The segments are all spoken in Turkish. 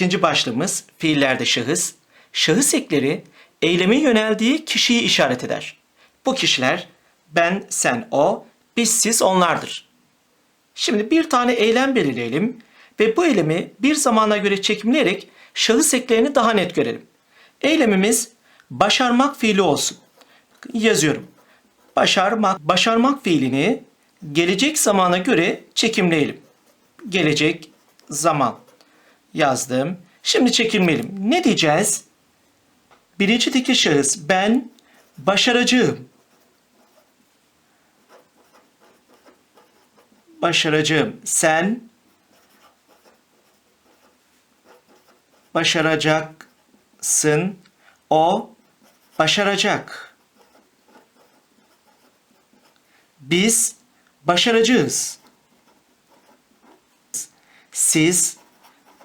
İkinci başlığımız fiillerde şahıs. Şahıs ekleri eylemin yöneldiği kişiyi işaret eder. Bu kişiler ben, sen, o, biz, siz, onlardır. Şimdi bir tane eylem belirleyelim ve bu eylemi bir zamana göre çekimleyerek şahıs eklerini daha net görelim. Eylemimiz başarmak fiili olsun. Yazıyorum. Başarmak, başarmak fiilini gelecek zamana göre çekimleyelim. Gelecek zaman yazdım. Şimdi çekilmeyelim. Ne diyeceğiz? Birinci tekil şahıs ben başaracağım. Başaracağım. Sen başaracaksın. O başaracak. Biz başaracağız. Siz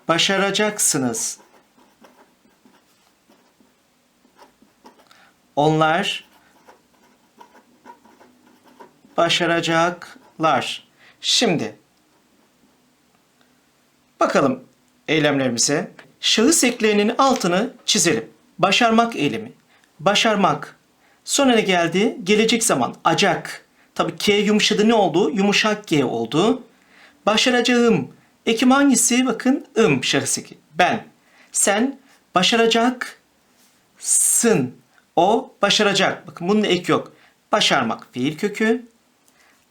başaracaksınız. Onlar başaracaklar. Şimdi bakalım eylemlerimize. Şahıs eklerinin altını çizelim. Başarmak eylemi. Başarmak. Sonra ne geldi? Gelecek zaman. Acak. Tabii K yumuşadı ne oldu? Yumuşak G oldu. Başaracağım. Ekim hangisi? Bakın ım şahıs eki. Ben. Sen başaracaksın. O başaracak. Bakın bunun ek yok. Başarmak fiil kökü.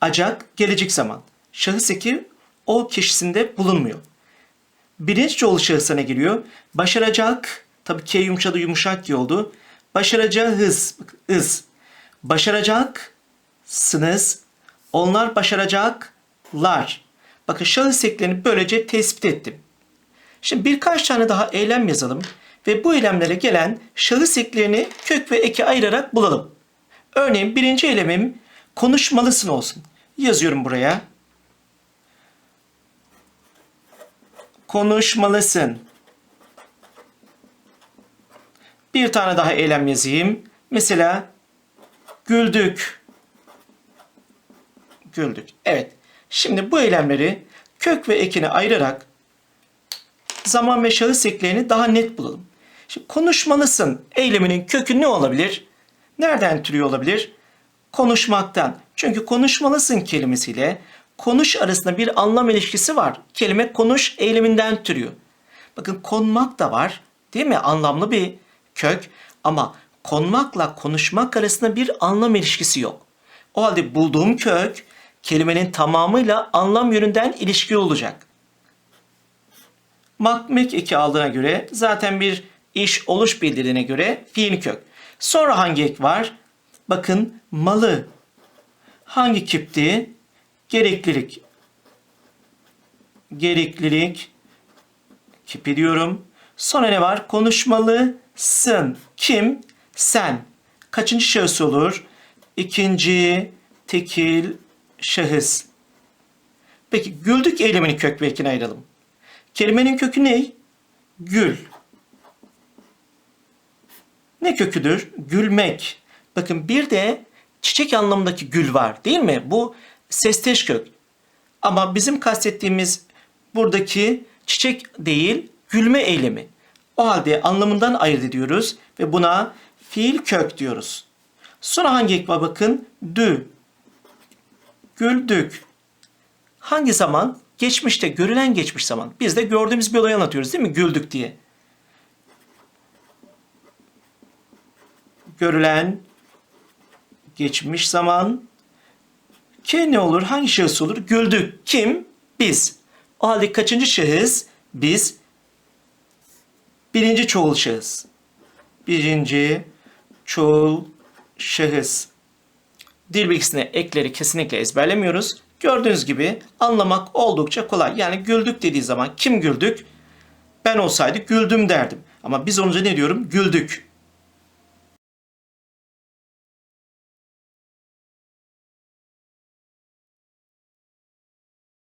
Acak gelecek zaman. Şahıs eki o kişisinde bulunmuyor. Birinci çoğul şahısa ne geliyor? Başaracak. Tabii K yumuşadı yumuşak G oldu. Başaracağız. Bakın ız. Başaracaksınız. Onlar başaracaklar. Bakın şahıs eklerini böylece tespit ettim. Şimdi birkaç tane daha eylem yazalım ve bu eylemlere gelen şahıs eklerini kök ve eki ayırarak bulalım. Örneğin birinci eylemim konuşmalısın olsun. Yazıyorum buraya. Konuşmalısın. Bir tane daha eylem yazayım. Mesela güldük. Güldük. Evet. Şimdi bu eylemleri kök ve ekini ayırarak zaman ve şahıs eklerini daha net bulalım. Şimdi konuşmalısın eyleminin kökü ne olabilir? Nereden türüyor olabilir? Konuşmaktan. Çünkü konuşmalısın kelimesiyle konuş arasında bir anlam ilişkisi var. Kelime konuş eyleminden türüyor. Bakın konmak da var değil mi? Anlamlı bir kök ama konmakla konuşmak arasında bir anlam ilişkisi yok. O halde bulduğum kök kelimenin tamamıyla anlam yönünden ilişkili olacak. Makmek eki aldığına göre zaten bir iş oluş bildirdiğine göre fiil kök. Sonra hangi ek var? Bakın malı. Hangi kipti? Gereklilik. Gereklilik. Kipi diyorum. Sonra ne var? Konuşmalısın. Kim? Sen. Kaçıncı şahıs olur? İkinci tekil şahıs. Peki güldük eylemini kök ve ekine ayıralım. Kelimenin kökü ne? Gül. Ne köküdür? Gülmek. Bakın bir de çiçek anlamındaki gül var değil mi? Bu sesteş kök. Ama bizim kastettiğimiz buradaki çiçek değil, gülme eylemi. O halde anlamından ayırt ediyoruz ve buna fiil kök diyoruz. Sonra hangi ek var bakın? Dü. Güldük. Hangi zaman? Geçmişte, görülen geçmiş zaman. Biz de gördüğümüz bir olayı anlatıyoruz değil mi? Güldük diye. Görülen geçmiş zaman. K ne olur? Hangi şahıs olur? Güldük. Kim? Biz. O halde kaçıncı şahıs? Biz. Birinci çoğul şahıs. Birinci çoğul şahıs. Dil bilgisine ekleri kesinlikle ezberlemiyoruz. Gördüğünüz gibi anlamak oldukça kolay. Yani güldük dediği zaman kim güldük? Ben olsaydı güldüm derdim. Ama biz olunca ne diyorum? Güldük.